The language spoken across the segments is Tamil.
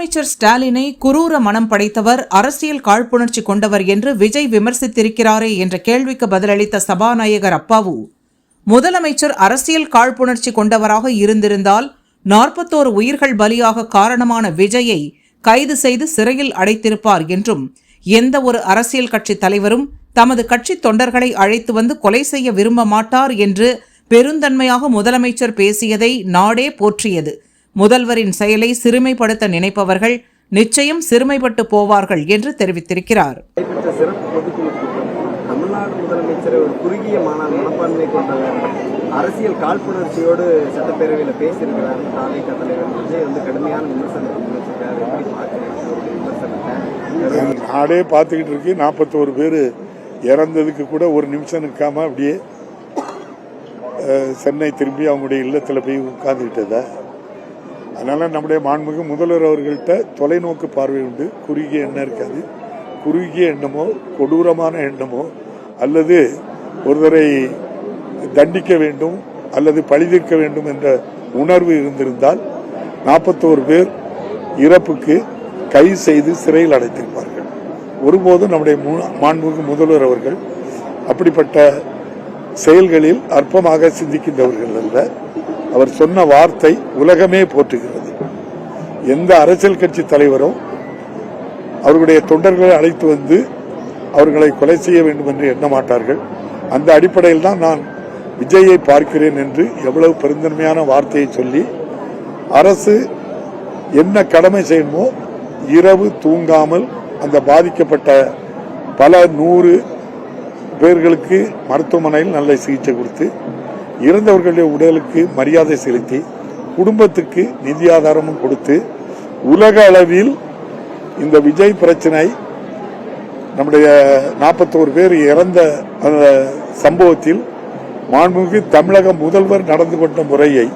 முதலமைச்சர் ஸ்டாலினை குரூர மனம் படைத்தவர் அரசியல் காழ்ப்புணர்ச்சி கொண்டவர் என்று விஜய் விமர்சித்திருக்கிறாரே என்ற கேள்விக்கு பதிலளித்த சபாநாயகர் அப்பாவு. முதலமைச்சர் அரசியல் காழ்ப்புணர்ச்சி கொண்டவராக இருந்திருந்தால் நாற்பத்தோரு உயிர்கள் பலியாக காரணமான விஜயை கைது செய்து சிறையில் அடைத்திருப்பார் என்றும் எந்த ஒரு அரசியல் கட்சி தலைவரும் தமது கட்சி தொண்டர்களை அழைத்து வந்து கொலை செய்ய விரும்ப மாட்டார் என்று பெருந்தன்மையாக முதலமைச்சர் பேசியதை நாடே போற்றியது. முதல்வரின் செயலை சிறுமைப்படுத்த நினைப்பவர்கள் நிச்சயம் சிறுமைப்பட்டு போவார்கள் என்று தெரிவித்திருக்கிறார். தமிழ்நாடு முதலமைச்சரை ஒரு குறுகிய மன மனப்பான்மை கொண்டவர் அரசியல் காழ்ப்புணர்ச்சியோடு சட்டப்பேரவையில் பேசியிருக்கிறார். தாவேக தலைவர் விஜய் வந்து கடுமையான விமர்சனத்தை முன்வச்சிருக்காரு எப்படி பார்க்குறீங்க அவருடைய விமர்சனத்தை. நாடே பார்த்துக்கிட்டு இருக்கு நாற்பத்தோரு பேர் இறந்ததுக்கு கூட ஒரு நிமிஷம் நிற்காம அப்படியே சென்னை திரும்பி அவங்களுடைய இல்லத்தில் போய் உட்கார்ந்துக்கிட்டதா அதனால் நம்முடைய மாண்புமிகு முதல்வர் அவர்கள்ட்ட தொலைநோக்கு பார்வை உண்டு. குறுகிய எண்ணம் இருக்காது. குறுகிய எண்ணமோ கொடூரமான எண்ணமோ அல்லது ஒருவரை தண்டிக்க வேண்டும் அல்லது பழிதீர்க்க வேண்டும் என்ற உணர்வு இருந்திருந்தால் நாற்பத்தோரு பேர் இறப்புக்கு கைது செய்து சிறையில் அடைத்திருப்பார்கள். ஒருபோதும் நம்முடைய மு- மாண்புமிகு முதல்வர் அவர்கள் அப்படிப்பட்ட செயல்களில் அற்பமாக சிந்திக்கின்றவர்கள் அல்ல. அவர் சொன்ன வார்த்தை உலகமே போற்றுகிறது. எந்த அரசியல் கட்சி தலைவரும் அவர்களுடைய தொண்டர்களை அழைத்து வந்து அவர்களை கொலை செய்ய வேண்டும் என்று எண்ண மாட்டார்கள். அந்த அடிப்படையில் தான் நான் விஜயை பார்க்கிறேன் என்று எவ்வளவு பெருந்தன்மையான வார்த்தையை சொல்லி அரசு என்ன கடமை செய்யணுமோ இரவு தூங்காமல் அந்த பாதிக்கப்பட்ட பல நூறு பேர்களுக்கு மருத்துவமனையில் நல்ல சிகிச்சை கொடுத்து இறந்தவர்களுடைய உடலுக்கு மரியாதை செலுத்தி குடும்பத்துக்கு நிதி ஆதாரமும் கொடுத்து உலக அளவில் இந்த விஜய் பிரச்சனை நம்முடைய நாற்பத்தோரு பேர் இறந்த அந்த சம்பவத்தில் மாண்புமிகு தமிழக முதல்வர் நடந்து கொண்ட முறையை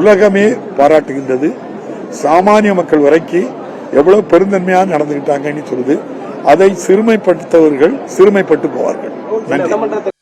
உலகமே பாராட்டுகின்றது. சாமானிய மக்கள் வரைக்கும் எவ்வளவு பெருந்தன்மையாக நடந்துகிட்டாங்கன்னு சொல்லுது. அதை சிறுமைப்படுத்தவர்கள் சிறுமைப்பட்டு போவார்கள். நன்றி.